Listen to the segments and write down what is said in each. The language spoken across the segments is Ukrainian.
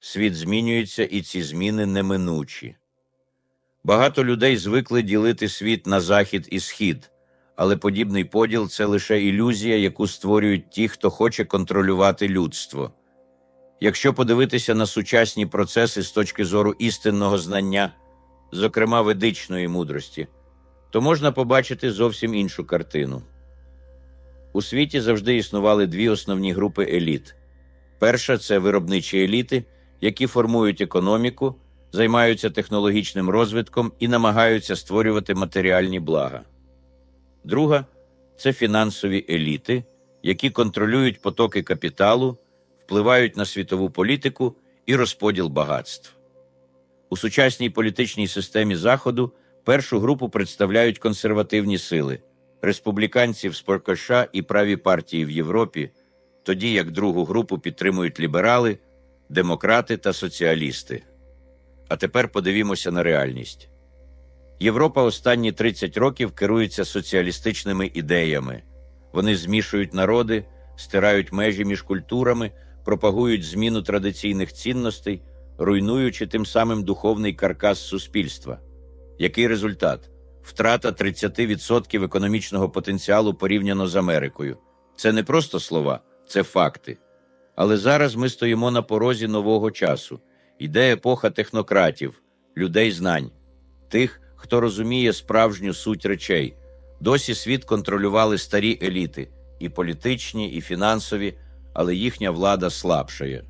світ змінюється, і ці зміни неминучі. Багато людей звикли ділити світ на захід і схід, але подібний поділ це лише ілюзія, яку створюють ті, хто хоче контролювати людство. Якщо подивитися на сучасні процеси з точки зору істинного знання, зокрема ведичної мудрості, то можна побачити зовсім іншу картину. У світі завжди існували дві основні групи еліт. Перша це виробничі еліти, які формують економіку, займаються технологічним розвитком і намагаються створювати матеріальні блага. Друга це фінансові еліти, які контролюють потоки капіталу, впливають на світову політику і розподіл багатств. У сучасній політичній системі Заходу першу групу представляють консервативні сили республіканців з ПКШ і праві партії в Європі, тоді як другу групу підтримують ліберали, демократи та соціалісти. А тепер подивімося на реальність. Європа останні 30 років керується соціалістичними ідеями. Вони змішують народи, стирають межі між культурами, пропагують зміну традиційних цінностей, руйнуючи тим самим духовний каркас суспільства. Який результат? Втрата 30% економічного потенціалу порівняно з Америкою. Це не просто слова, це факти. Але зараз ми стоїмо на порозі нового часу. Йде епоха технократів, людей знань, тих, хто розуміє справжню суть речей. Досі світ контролювали старі еліти, і політичні, і фінансові, але їхня влада слабшає.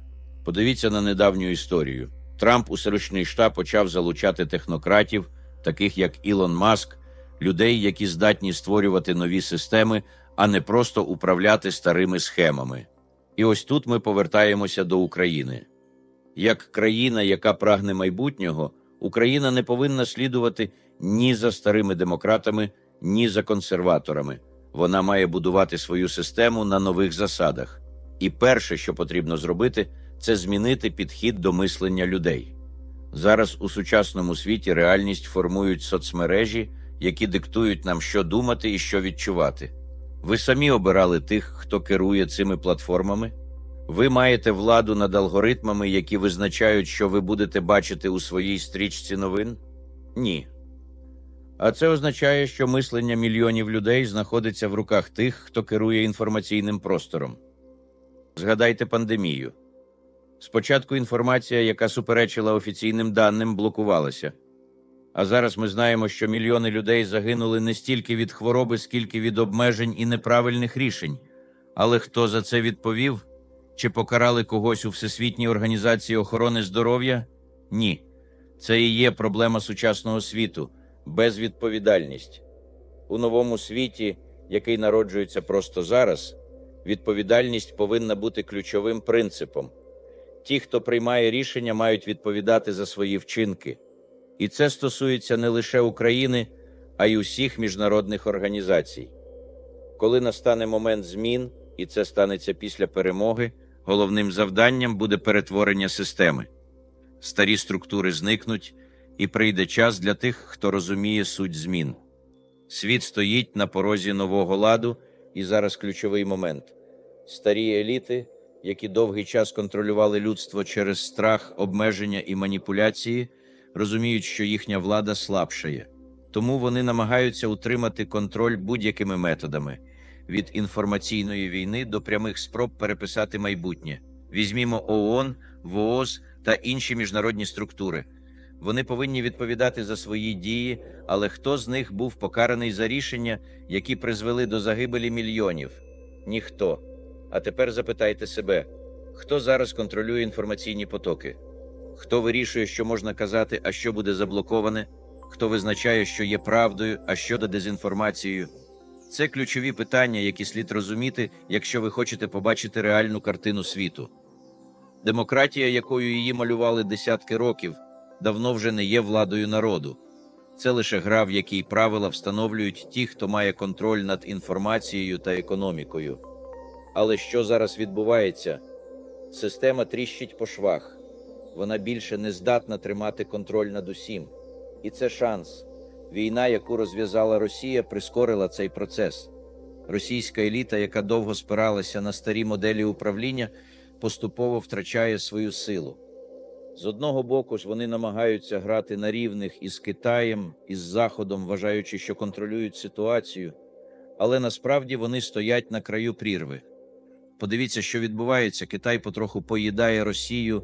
Подивіться на недавню історію. Трамп у селищний штаб почав залучати технократів, таких як Ілон Маск, людей, які здатні створювати нові системи, а не просто управляти старими схемами. І ось тут ми повертаємося до України. Як країна, яка прагне майбутнього, Україна не повинна слідувати ні за старими демократами, ні за консерваторами. Вона має будувати свою систему на нових засадах. І перше, що потрібно зробити, це змінити підхід до мислення людей. Зараз у сучасному світі реальність формують соцмережі, які диктують нам, що думати і що відчувати. Ви самі обирали тих, хто керує цими платформами. Ви маєте владу над алгоритмами, які визначають, що ви будете бачити у своїй стрічці новин? Ні. А це означає, що мислення мільйонів людей знаходиться в руках тих, хто керує інформаційним простором. Згадайте пандемію. Спочатку інформація, яка суперечила офіційним даним, блокувалася. А зараз ми знаємо, що мільйони людей загинули не стільки від хвороби, скільки від обмежень і неправильних рішень. Але хто за це відповів? Чи покарали когось у Всесвітній організації охорони здоров'я? Ні. Це і є проблема сучасного світу безвідповідальність. У новому світі, який народжується просто зараз, відповідальність повинна бути ключовим принципом. Ті, хто приймає рішення, мають відповідати за свої вчинки. І це стосується не лише України, а й усіх міжнародних організацій. Коли настане момент змін, і це станеться після перемоги, головним завданням буде перетворення системи. Старі структури зникнуть, і прийде час для тих, хто розуміє суть змін. Світ стоїть на порозі нового ладу, і зараз ключовий момент. Старі еліти, які довгий час контролювали людство через страх, обмеження і маніпуляції, розуміють, що їхня влада слабшає. Тому вони намагаються утримати контроль будь-якими методами від інформаційної війни до прямих спроб переписати майбутнє. Візьмімо ООН, ВООЗ та інші міжнародні структури. Вони повинні відповідати за свої дії, але хто з них був покараний за рішення, які призвели до загибелі мільйонів? Ніхто. А тепер запитайте себе, хто зараз контролює інформаційні потоки? Хто вирішує, що можна казати, а що буде заблоковане? Хто визначає, що є правдою, а що де дезінформацією? Це ключові питання, які слід розуміти, якщо ви хочете побачити реальну картину світу. Демократія, якою її малювали десятки років, давно вже не є владою народу. Це лише гра, в якій правила встановлюють ті, хто має контроль над інформацією та економікою. Але що зараз відбувається? Система тріщить по швах. Вона більше не здатна тримати контроль над усім. І це шанс. Війна, яку розв'язала Росія, прискорила цей процес. Російська еліта, яка довго спиралася на старі моделі управління, поступово втрачає свою силу. З одного боку ж вони намагаються грати на рівних із Китаєм, із Заходом, вважаючи, що контролюють ситуацію, але насправді вони стоять на краю прірви. Подивіться, що відбувається. Китай потроху поїдає Росію,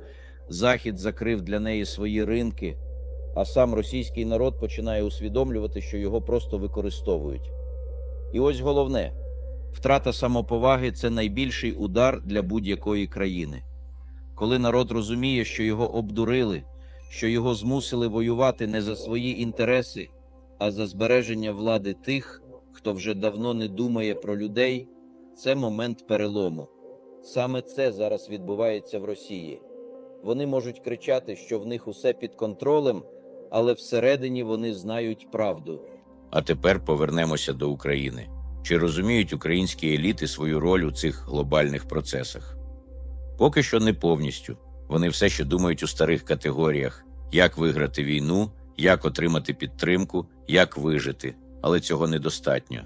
Захід закрив для неї свої ринки, а сам російський народ починає усвідомлювати, що його просто використовують. І ось головне: втрата самоповаги це найбільший удар для будь-якої країни. Коли народ розуміє, що його обдурили, що його змусили воювати не за свої інтереси, а за збереження влади тих, хто вже давно не думає про людей, це момент перелому. Саме це зараз відбувається в Росії. Вони можуть кричати, що в них усе під контролем, але всередині вони знають правду. А тепер повернемося до України. Чи розуміють українські еліти свою роль у цих глобальних процесах? Поки що не повністю. Вони все ще думають у старих категоріях: як виграти війну, як отримати підтримку, як вижити, але цього недостатньо.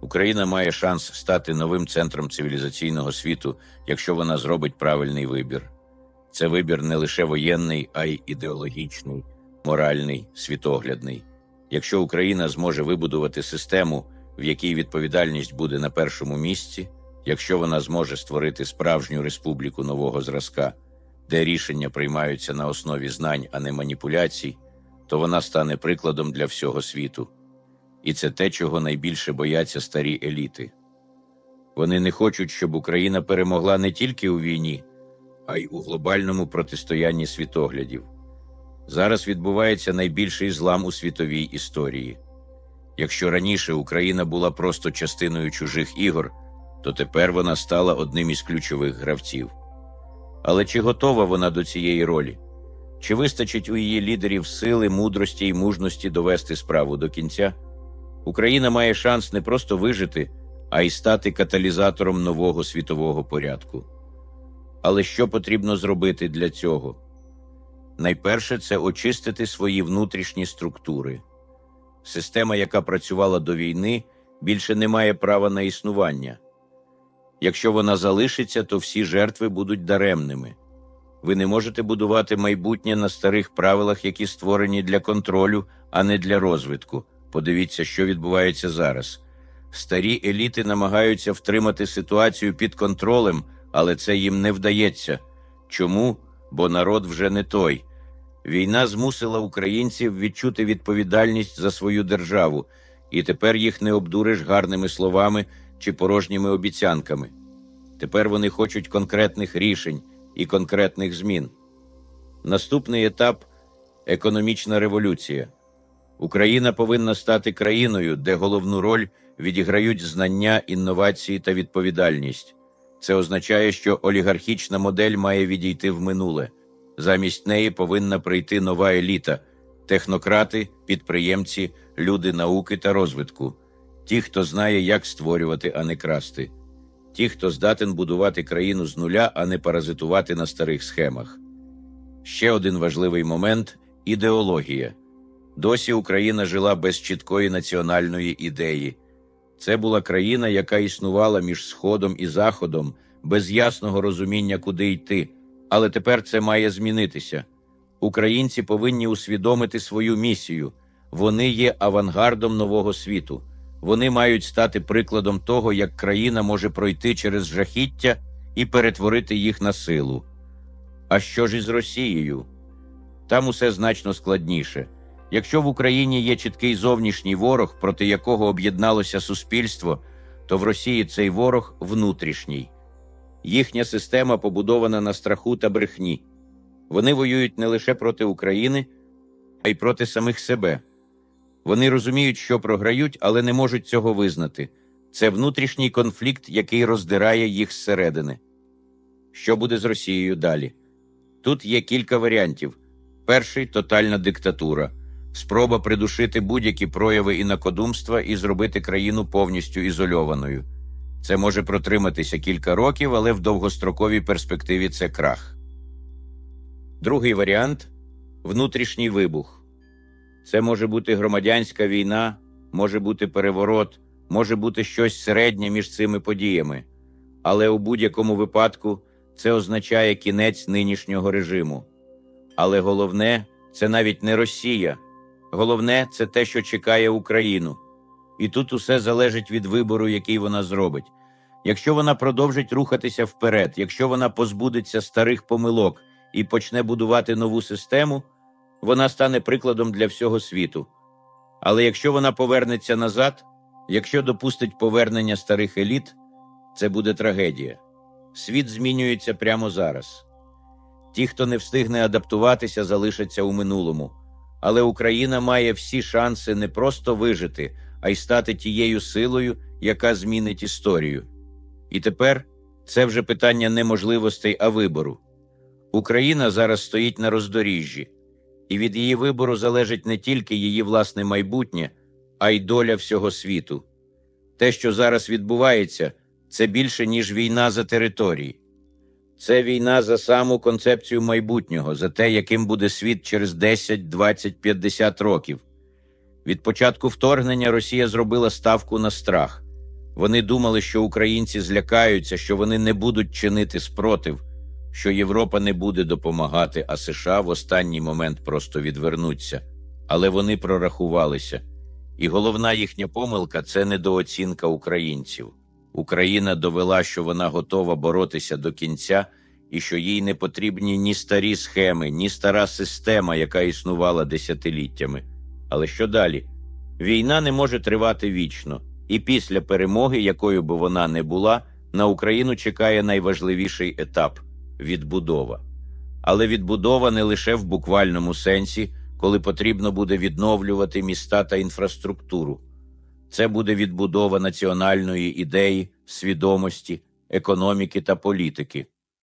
Україна має шанс стати новим центром цивілізаційного світу, якщо вона зробить правильний вибір. Це вибір не лише воєнний, а й ідеологічний, моральний, світоглядний. Якщо Україна зможе вибудувати систему, в якій відповідальність буде на першому місці, якщо вона зможе створити справжню республіку нового зразка, де рішення приймаються на основі знань, а не маніпуляцій, то вона стане прикладом для всього світу. І це те, чого найбільше бояться старі еліти. Вони не хочуть, щоб Україна перемогла не тільки у війні, а й у глобальному протистоянні світоглядів. Зараз відбувається найбільший злам у світовій історії. Якщо раніше Україна була просто частиною чужих ігор, то тепер вона стала одним із ключових гравців. Але чи готова вона до цієї ролі? Чи вистачить у її лідерів сили, мудрості і мужності довести справу до кінця? Україна має шанс не просто вижити, а й стати каталізатором нового світового порядку. Але що потрібно зробити для цього? Найперше це очистити свої внутрішні структури. Система, яка працювала до війни, більше не має права на існування. Якщо вона залишиться, то всі жертви будуть даремними. Ви не можете будувати майбутнє на старих правилах, які створені для контролю, а не для розвитку. Подивіться, що відбувається зараз. Старі еліти намагаються втримати ситуацію під контролем, але це їм не вдається. Чому? Бо народ вже не той. Війна змусила українців відчути відповідальність за свою державу, і тепер їх не обдуриш гарними словами чи порожніми обіцянками. Тепер вони хочуть конкретних рішень і конкретних змін. Наступний етап економічна революція. Україна повинна стати країною, де головну роль відіграють знання, інновації та відповідальність. Це означає, що олігархічна модель має відійти в минуле. Замість неї повинна прийти нова еліта технократи, підприємці, люди науки та розвитку, ті, хто знає, як створювати, а не красти, ті, хто здатен будувати країну з нуля, а не паразитувати на старих схемах. Ще один важливий момент ідеологія. Досі Україна жила без чіткої національної ідеї. Це була країна, яка існувала між Сходом і Заходом, без ясного розуміння, куди йти. Але тепер це має змінитися. Українці повинні усвідомити свою місію. Вони є авангардом нового світу. Вони мають стати прикладом того, як країна може пройти через жахіття і перетворити їх на силу. А що ж із Росією? Там усе значно складніше. Якщо в Україні є чіткий зовнішній ворог, проти якого об'єдналося суспільство, то в Росії цей ворог внутрішній. Їхня система побудована на страху та брехні. Вони воюють не лише проти України, а й проти самих себе. Вони розуміють, що програють, але не можуть цього визнати. Це внутрішній конфлікт, який роздирає їх зсередини. Що буде з Росією далі? Тут є кілька варіантів: перший тотальна диктатура, спроба придушити будь-які прояви інакодумства і зробити країну повністю ізольованою. Це може протриматися кілька років, але в довгостроковій перспективі це крах. Другий варіант внутрішній вибух. Це може бути громадянська війна, може бути переворот, може бути щось середнє між цими подіями. Але у будь-якому випадку це означає кінець нинішнього режиму. Але головне це навіть не Росія. Головне це те, що чекає Україну. І тут усе залежить від вибору, який вона зробить. Якщо вона продовжить рухатися вперед, якщо вона позбудеться старих помилок і почне будувати нову систему, вона стане прикладом для всього світу. Але якщо вона повернеться назад, якщо допустить повернення старих еліт, це буде трагедія. Світ змінюється прямо зараз. Ті, хто не встигне адаптуватися, залишаться у минулому. Але Україна має всі шанси не просто вижити, а й стати тією силою, яка змінить історію. І тепер це вже питання не можливостей, а вибору. Україна зараз стоїть на роздоріжжі, і від її вибору залежить не тільки її власне майбутнє, а й доля всього світу. Те, що зараз відбувається, це більше, ніж війна за території. Це війна за саму концепцію майбутнього, за те, яким буде світ через 10, 20, 50 років. Від початку вторгнення Росія зробила ставку на страх. Вони думали, що українці злякаються, що вони не будуть чинити спротив, що Європа не буде допомагати, а США в останній момент просто відвернуться. Але вони прорахувалися. І головна їхня помилка це недооцінка українців. Україна довела, що вона готова боротися до кінця, і що їй не потрібні ні старі схеми, ні стара система, яка існувала десятиліттями. Але що далі? Війна не може тривати вічно, і після перемоги, якою би вона не була, на Україну чекає найважливіший етап відбудова. Але відбудова не лише в буквальному сенсі, коли потрібно буде відновлювати міста та інфраструктуру. Це буде відбудова національної ідеї, свідомості, економіки та політики.